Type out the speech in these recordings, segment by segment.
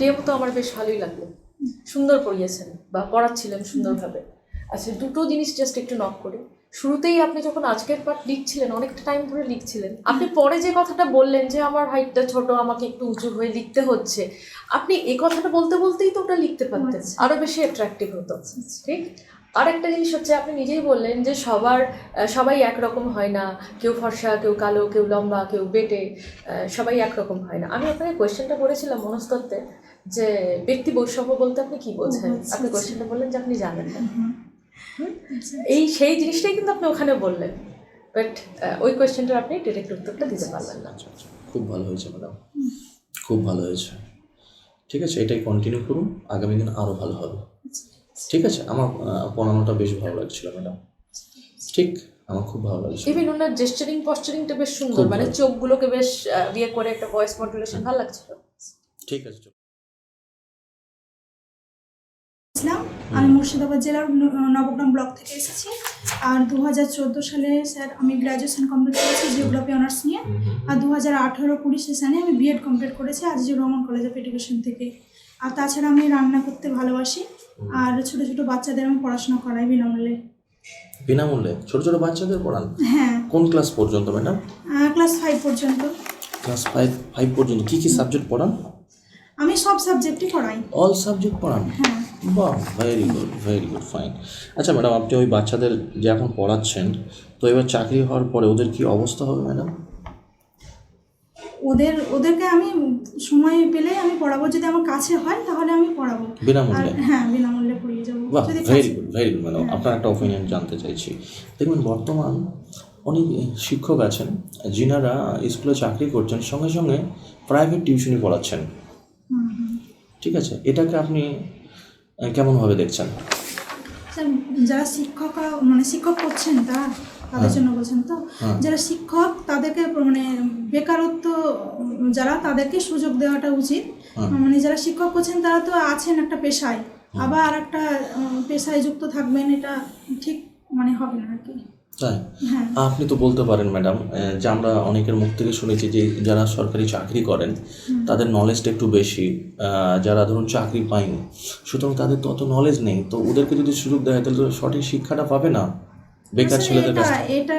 Demo তো আমার বেশ ভালোই লাগল। সুন্দর পড়িয়েছেন বা পড়াচ্ছিলেন সুন্দরভাবে। আচ্ছা দুটো জিনিস জাস্ট একটু নক করি। শুরুতেই আপনি যখন আজকের পার্ট লিখছিলেন অনেকটা টাইম ধরে লিখছিলেন আপনি পরে যে কথাটা বললেন যে আমার হাইটটা ছোট আমাকে একটু উঁচু হয়ে লিখতে হচ্ছে আপনি এই কথাটা বলতে বলতেই তো ওটা লিখতে পারতেন। আরও বেশি অ্যাট্রাক্টিভ হতো। ঠিক? আর একটা জিনিস হচ্ছে আপনি নিজেই বললেন যে সবার সবাই একরকম হয় না। কেউ ফর্সা কেউ কালো কেউ লম্বা কেউ বেটে সবাই একরকম হয় না। আমি আপনাকে কোয়েশ্চেনটা করেছিলাম মনস্তত্ত্বে যে ব্যক্তি বৈষম্য বলতে আপনি কি বোঝেন? আচ্ছা, আপনি আচ্ছা। কোয়েশ্চেনটা বললেন যে আপনি জানেন না। আচ্ছা। এই সেই জিনিসটাই কিন্তু আপনি ওখানে বললেন। বাট ওই কোয়েশ্চেনটার আপনি ডিরেক্ট উত্তরটা দিতে পারলেন না। আচ্ছা আচ্ছা। খুব ভালো হয়েছে ম্যাডাম খুব ভালো হয়েছে। ঠিক আছে এটাই কন্টিনিউ করুন। আগামী দিন আরও ভালো হবে। ঠিক আছে আমার পড়ানোটা বেশ ভালো লাগছিল ম্যাডাম ঠিক আমার খুব ভালো লাগছে ইভেন ওনার জেস্টারিং পশ্চারিংটা বেশ সুন্দর। মানে চোখগুলোকে বেশ বিয়ে করে একটা ভয়েস মডুলেশন ভালো লাগছিল। ঠিক আছে আমি মুর্শিদাবাদ জেলার নবগ্রাম ব্লক থেকে এসেছি। আর দু হাজার চোদ্দ সালে স্যার আমি গ্র্যাজুয়েশন কমপ্লিট করেছি জিওগ্রাফি অনার্স নিয়ে। আর দু হাজার আঠারো কুড়ি সেশনে আমি বিএড কমপ্লিট করেছি Azizur Rahman college of education থেকে। আর তাছাড়া আমি রান্না করতে ভালোবাসি। আর ছোটো ছোটো বাচ্চাদের আমি পড়াশোনা করাই বিনামূল্যে। বিনামূল্যে? ছোট ছোট বাচ্চাদের পড়ান? হ্যাঁ। কোন ক্লাস পর্যন্ত ম্যাডাম ক্লাস ফাইভ পর্যন্ত। ক্লাস ফাইভ ফাইভ পর্যন্ত। কী কী সাবজেক্ট পড়ান? আমি সব সাবজেক্টই পড়াই। অল সাবজেক্ট পড়ান? হ্যাঁ। বাহ very good very good fine আচ্ছা ম্যাডাম আপনি ওই বাচ্চাদের যে এখন পড়াচ্ছেন তো এবার চাকরি হওয়ার পরে ওদের কি অবস্থা হবে ম্যাডাম ওদের ওদেরকে আমি সময় পেলে আমি পড়াবো যদি আমার কাছে হয় তাহলে আমি পড়াবো। বিনামূল্যে? হ্যাঁ বিনামূল্যে পড়িয়ে যাব। বাহ very good very good madam আপনার একটা ওপিনিয়ন জানতে চাইছি। দেখুন বর্তমান অনেক শিক্ষক আছেন যিনারা স্কুলে চাকরি করছেন সঙ্গে সঙ্গে প্রাইভেট টিউশনি পড়াচ্ছেন। ঠিক আছে? এটাকে আপনি কেমনভাবে দেখছেন? যারা শিক্ষক মানে শিক্ষক করছেন তারা তাদের জন্য বলছেন তো হ্যাঁ। যারা শিক্ষক তাদেরকে মানে বেকারত্ব যারা তাদেরকে সুযোগ দেওয়াটা উচিত। হ্যাঁ। মানে যারা শিক্ষক করছেন তারা তো আছেন একটা পেশায়। আবার আর একটা পেশায় যুক্ত থাকবেন এটা ঠিক মানে হবে না আর কি। তাই? হ্যাঁ। আপনি তো বলতে পারেন ম্যাডাম যে আমরা অনেকের মুখ থেকে শুনেছি যে যারা সরকারি চাকরি করেন তাদের নলেজটা একটু বেশি যারা ধরুন চাকরি পায়নি। সুতরাং তাদের তো অত নলেজ নেই। তো ওদেরকে যদি সুযোগ দেয় তাহলে তো সঠিক শিক্ষাটা পাবে না বেকার ছেলেদের কাছে এটা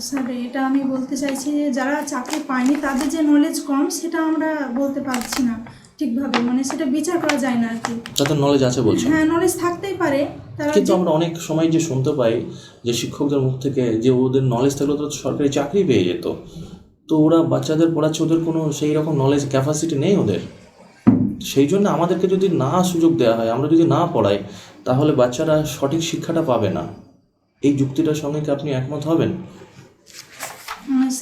স্যার এটা আমি বলতে চাইছি যে যারা চাকরি পায়নি তাদের যে নলেজ কম সেটা আমরা বলতে পারছি না। ঠিকভাবে মানে সেটা বিচার করা যায় না আর কি। তাদের নলেজ আছে বলছেন হ্যাঁ নলেজ থাকতেই পারে তারা কিন্তু আমরা অনেক সময় যে শুনতে পাই যে শিক্ষকদের মুখ থেকে যে ওদের নলেজ থাকলে তো সরকারি চাকরি পেয়ে যেত। তো ওরা বাচ্চাদের পড়াচ্ছে ওদের কোনো সেই রকম নলেজ ক্যাপাসিটি নেই ওদের। সেই জন্য আমাদেরকে যদি না সুযোগ দেওয়া হয় আমরা যদি না পড়াই তাহলে বাচ্চারা সঠিক শিক্ষাটা পাবে না। এই যুক্তিটার সঙ্গে কি আপনি একমত হবেন?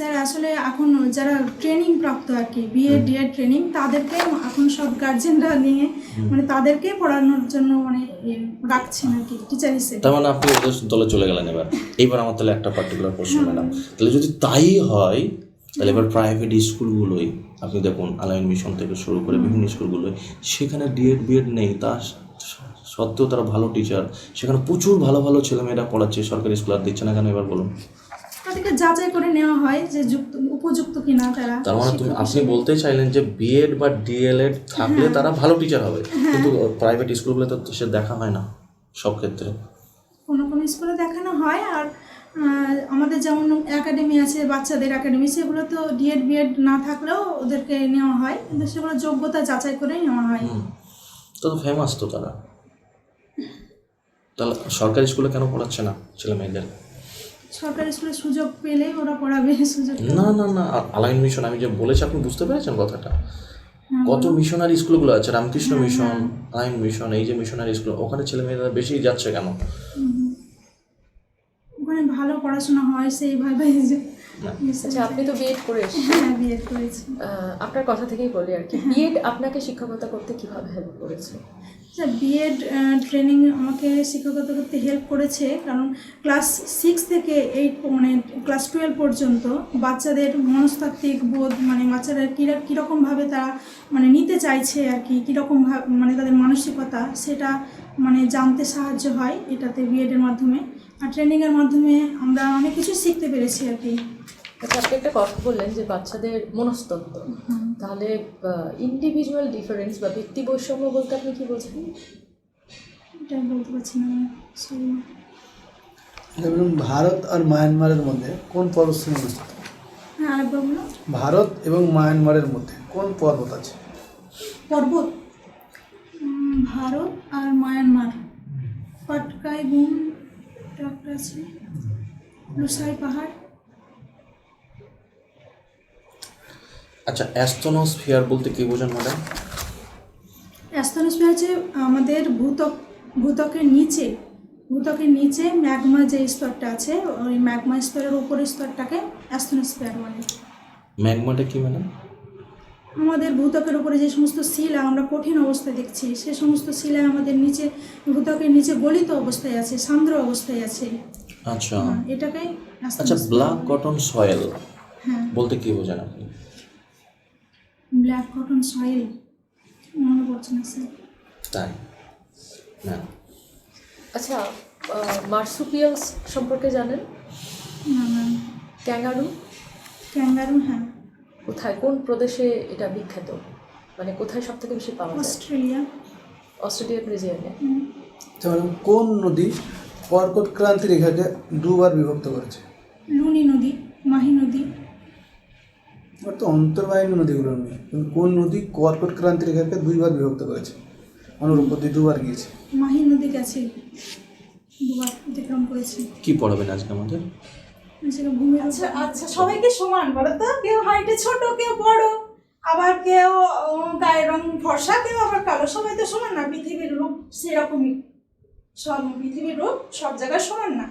স্যার আসলে এখন যারা ট্রেনিং প্রাপ্ত আর কি বিএ ডিএড ট্রেনিং তাদেরকে এখন সব গার্জেনরা নিয়ে মানে তাদেরকে পড়ানোর জন্য মানে রাখছেন আর কি টিচার হিসেবে। তার মানে আপনি ওদের দলে চলে গেলেন এবার। এইবার আমার তাহলে একটা পার্টিকুলার প্রশ্ন ম্যাডাম তাহলে যদি তাই হয় তাহলে এবার প্রাইভেট স্কুলগুলোই আপনি দেখুন আলাইন মিশন থেকে শুরু করে বিভিন্ন স্কুলগুলোই সেখানে ডিএড বিএড নেই তা সত্ত্বেও তারা ভালো টিচার সেখানে প্রচুর ভালো ভালো ছেলেমেয়েরা পড়াচ্ছে সরকারি স্কুল আর দিচ্ছে না কেন এবার বলুন? তাদেরকে যাচাই করে নেওয়া হয় যে যুক্ত উপযুক্ত কিনা তারা তার মানে তুমি আপনি বলতে চাইলেন যে বিএড বা ডিএলএড থাকলে তারা ভালো টিচার হবে। কিন্তু প্রাইভেট স্কুলগুলো তো সে দেখা হয় না সব ক্ষেত্রে। কোনো কোনো স্কুলে দেখানো হয় আর আমাদের যেমন একাডেমি আছে বাচ্চাদের একাডেমি সেগুলো তো ডিএড বিএড না থাকলেও ওদেরকে নেওয়া হয়। কিন্তু সেগুলো যোগ্যতা যাচাই করেই নেওয়া হয়। তো ফেমাস তো তারা। তাহলে সরকারি স্কুলে কেন পড়াচ্ছে না ছেলে মেয়েদের সরকারি স্কুলে সুযোগ পেলেই ওরা পড়াবে সুযোগ না না না আলাইন মিশন আমি যে বলেছি আপনি বুঝতে পেরেছেন কথাটা? কত মিশনারি স্কুলগুলো আছে? রামকৃষ্ণ মিশন আলাইন মিশন এই যে মিশনারি স্কুল ওখানে ছেলে মেয়েরা বেশি যাচ্ছে কেন? ওখানে ভালো পড়াশোনা হয় সেইভাবে যে আচ্ছা আপনি তো বিএড করে হ্যাঁ বিএড করেছি। আপনার কথা থেকেই বলি আর কি। বিএড আপনাকে শিক্ষকতা করতে কীভাবে হেল্প করেছে? স্যার বিএড ট্রেনিং আমাকে শিক্ষকতা করতে হেল্প করেছে কারণ ক্লাস সিক্স থেকে এইট মানে ক্লাস টুয়েলভ পর্যন্ত বাচ্চাদের মনস্তাত্ত্বিক বোধ মানে বাচ্চারা কীরা কীরকমভাবে তারা মানে নিতে চাইছে আর কি কীরকম মানে তাদের মানসিকতা সেটা মানে জানতে সাহায্য হয় এটাতে বিএডের মাধ্যমে। আর ট্রেনিংয়ের মাধ্যমে আমরা অনেক কিছু শিখতে পেরেছি আর কি। আচ্ছা আপনি একটা কথা বললেন যে বাচ্চাদের মনস্তত্ত্ব। তাহলে ইন্ডিভিজুয়াল ডিফারেন্স বা ব্যক্তি বৈষম্য বলতে আপনি কি বলছেন? এটা বলতে পারছি না সরি যেমন ভারত আর মায়ানমারের মধ্যে কোন পর্বতশ্রেণী অবস্থিত? হ্যাঁ ভারত এবং মায়ানমারের মধ্যে কোন পর্বত আছে? পর্বত? ভারত আর মায়ানমার। পাটকাই গুম একটা আছে। লুসাই পাহাড়। আচ্ছা অ্যাস্ট্রোনোস্ফিয়ার বলতে কি বোঝেন ম্যাডাম অ্যাস্থানোস্ফিয়ার হচ্ছে আমাদের ভূতক ভূতকের নিচে ভূতকের নিচে ম্যাগমা যে স্তরটা আছে ওই ম্যাগমা স্তরের উপরের স্তরটাকে অ্যাস্থনোস্ফিয়ার বলে। ম্যাগমাটা কি ম্যাডাম আমাদের ভূতকের উপরে যে সমস্ত শিলা আমরা কঠিন অবস্থায় দেখছি সে সমস্ত শিলা আমাদের নিচে ভূতকের নিচে গলিত অবস্থায় আছে সান্দ্র অবস্থায় আছে। আচ্ছা। হ্যাঁ, এটাকেই আচ্ছা ব্ল্যাক কটন সয়েল হ্যাঁ। বলতে কি বোঝেন আপনি? ব্ল্যাক কটন সয়েল মনে পড়ছে না স্যার তাই? না। আচ্ছা মার্সুপিয়ালস সম্পর্কে জানেন? না না। ক্যাঙ্গারু? ক্যাঙ্গারু হ্যাঁ। কোথায়? কোন প্রদেশে এটা বিখ্যাত? মানে কোথায় সব থেকে বেশি পাওয়া যায়? অস্ট্রেলিয়া। অস্ট্রেলিয়ার হুম, যেমন কোন নদী কর্কট ক্রান্তি রেখাকে দুবার বিভক্ত করেছে? লুনি নদী। অন্তর্বাহিনী নদীগুলো নেই কিন্তু কোন নদী কর্কট ক্রান্তি রেখাকে দুইবার বিভক্ত করেছে? অনুরূপ পদ্ধতি দুবার গিয়েছে। মাহি নদী গেছে দুবার অতিক্রম করেছে। কি পড়াবেন আজকে আমাদের? ভূমির আচ্ছা আচ্ছা সবাইকে সমান বলো তো কেউ হাইটে ছোট কেউ বড়? আবার কেউ গায়ের রং ফর্সা কেউ আবার কালো? সবাই তো সমান না? পৃথিবীর রূপ সেরকমই। সব পৃথিবীর রূপ সব জায়গায় সমান না।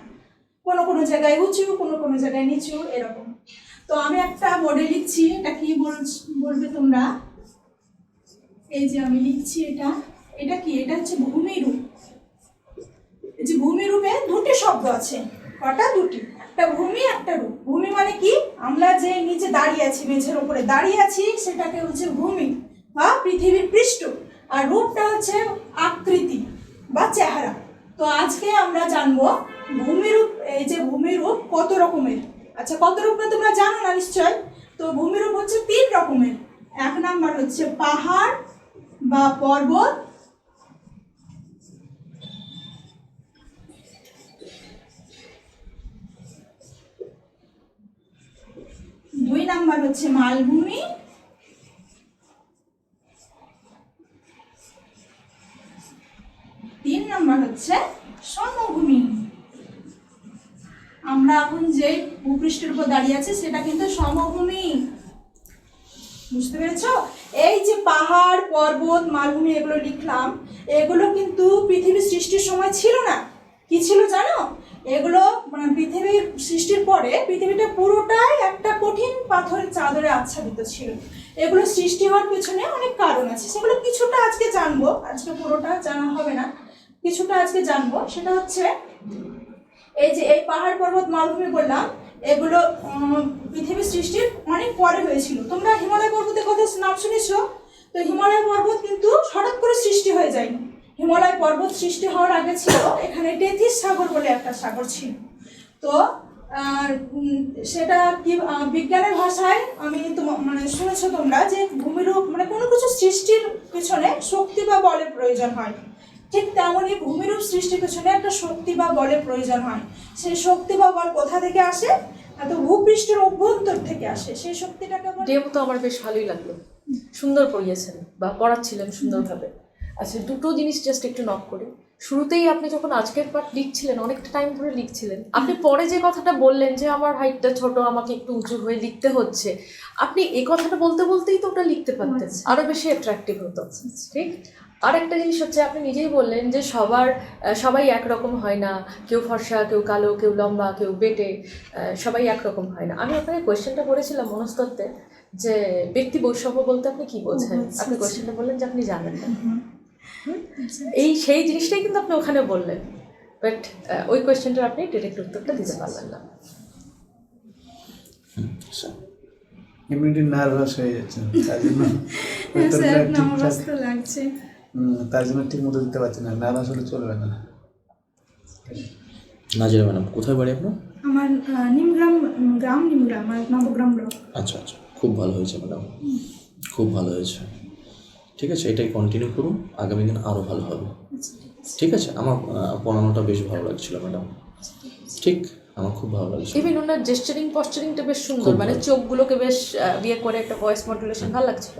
কোনো কোনো জায়গায় উঁচু কোনো কোনো জায়গায় নিচু এরকম। তো আমি একটা বোর্ডে লিখছি, এটা কি বল বলবে তোমরা? এই যে আমি লিখছি এটা। এটা কি? এটা হচ্ছে ভূমিরূপ এই যে ভূমিরূপে দুটি শব্দ আছে। কটা? দুটি। একটা ভূমি, একটা রূপ। ভূমি মানে কি? আমরা যে নিচে দাঁড়িয়ে আছি, মেঝের উপরে দাঁড়িয়ে আছি, সেটাকে হচ্ছে ভূমি বা পৃথিবীর পৃষ্ঠ। আর রূপটা হচ্ছে আকৃতি বা চেহারা। তো আজকে আমরা জানব ভূমিরূপ এই যে ভূমিরূপ কত রকমের? আচ্ছা কত রূপে তোমরা জানো না নিশ্চয়? তো ভূমিরূপ হচ্ছে তিন রকমের। এক নাম্বার হচ্ছে পাহাড় বা পর্বত। দুই নাম্বার হচ্ছে মালভূমি তিন নাম্বার হচ্ছে সমভূমি আমরা এখন যে ভূপৃষ্ঠের উপর দাঁড়িয়ে আছে, সেটা কিন্তু সমভূমি। বুঝতে পেরেছ? এই যে পাহাড়, পর্বত, মালভূমি এগুলো লিখলাম, এগুলো কিন্তু পৃথিবীর সৃষ্টির সময় ছিল না। কি ছিল জানো? এগুলো মানে পৃথিবীর সৃষ্টির পরে পৃথিবীটা পুরোটাই একটা কঠিন পাথরের চাদরে আচ্ছাদিত ছিল। এগুলো সৃষ্টি হওয়ার পেছনে অনেক কারণ আছে। সেগুলো কিছুটা আজকে জানব। আজকে পুরোটা জানা হবে না। কিছুটা আজকে জানব। সেটা হচ্ছে, এই যে এই পাহাড়, পর্বত, মালভূমি বললাম এগুলো উম, পৃথিবীর সৃষ্টির অনেক পরে হয়েছিল। তোমরা হিমালয় পর্বতের কথা নাম শুনেছো? তো হিমালয় পর্বত কিন্তু হঠাৎ করে সৃষ্টি হয়ে যায়নি হিমালয় পর্বত সৃষ্টি হওয়ার আগে ছিল এখানে টেথিস সাগর বলে একটা সাগর ছিল। তো সেটা কি বিজ্ঞানের ভাষায় আমি মানে শুনেছো তোমরা যে ভূমিরূপ মানে কোনো কিছু সৃষ্টির পিছনে শক্তি বা বলের প্রয়োজন হয়। ঠিক তেমনই ভূমিরূপ সৃষ্টির পেছনে একটা শক্তি বা বলের প্রয়োজন হয়। সেই শক্তি বা বল কোথা থেকে আসে? না ভূপৃষ্ঠের অভ্যন্তর থেকে আসে সেই শক্তিটাকে ডেমো তো আমার বেশ ভালোই লাগল। সুন্দর পড়িয়েছেন বা পড়াচ্ছিলেন সুন্দরভাবে। আচ্ছা দুটো জিনিস জাস্ট একটু নক করে। শুরুতেই আপনি যখন আজকের পাঠ লিখছিলেন অনেকটা টাইম ধরে লিখছিলেন। আপনি পরে যে কথাটা বললেন যে আমার হাইটটা ছোট আমাকে একটু উঁচু হয়ে লিখতে হচ্ছে আপনি এই কথাটা বলতে বলতেই তো ওটা লিখতে পারতেন। আচ্ছা। আরও বেশি অ্যাট্রাকটিভ হতো। ঠিক? আর একটা জিনিস হচ্ছে আপনি নিজেই বললেন যে সবার সবাই একরকম হয় না। কেউ ফর্সা কেউ কালো কেউ লম্বা কেউ বেটে সবাই একরকম হয় না। আমি আপনাকে কোয়েশ্চেনটা করেছিলাম মনস্তত্ত্বে যে ব্যক্তি বৈষম্য বলতে আপনি কি বোঝেন? আচ্ছা, আপনি আচ্ছা। কোয়েশ্চেনটা বললেন যে আপনি জানেন না। আচ্ছা। এই সেই জিনিসটাই কিন্তু আপনি ওখানে বললেন। বাট ওই কোয়েশ্চেনটার আপনি ডিরেক্ট উত্তরটা দিতে পারলেন না। আচ্ছা। এমনিটি নার্ভাস হয়ে যাচ্ছে। তার জন্য হ্যাঁ লাগছে। তার জন্য ঠিক মতো দিতে পারছি না। নার্ভাস হলে চলবে না। নাজিরা ম্যাডাম কোথায় বাড়ি আপনার? আমার নিমগ্রাম গ্রাম নিমগ্রাম আর নবগ্রাম ব্লক আচ্ছা আচ্ছা। খুব ভালো হয়েছে ম্যাডাম। খুব ভালো হয়েছে। ঠিক আছে এটাই কন্টিনিউ করুন। আগামী দিন আরও ভালো হবে। ঠিক আছে। আমার পড়ানোটা বেশ ভালো লাগছিল ম্যাডাম। ঠিক আমার খুব ভালো লাগছে ইভেন ওনার জেস্টারিং পশ্চারিংটা বেশ সুন্দর। মানে চোখগুলোকে বেশ বিয়ে করে একটা ভয়েস মডুলেশন ভালো লাগছিল।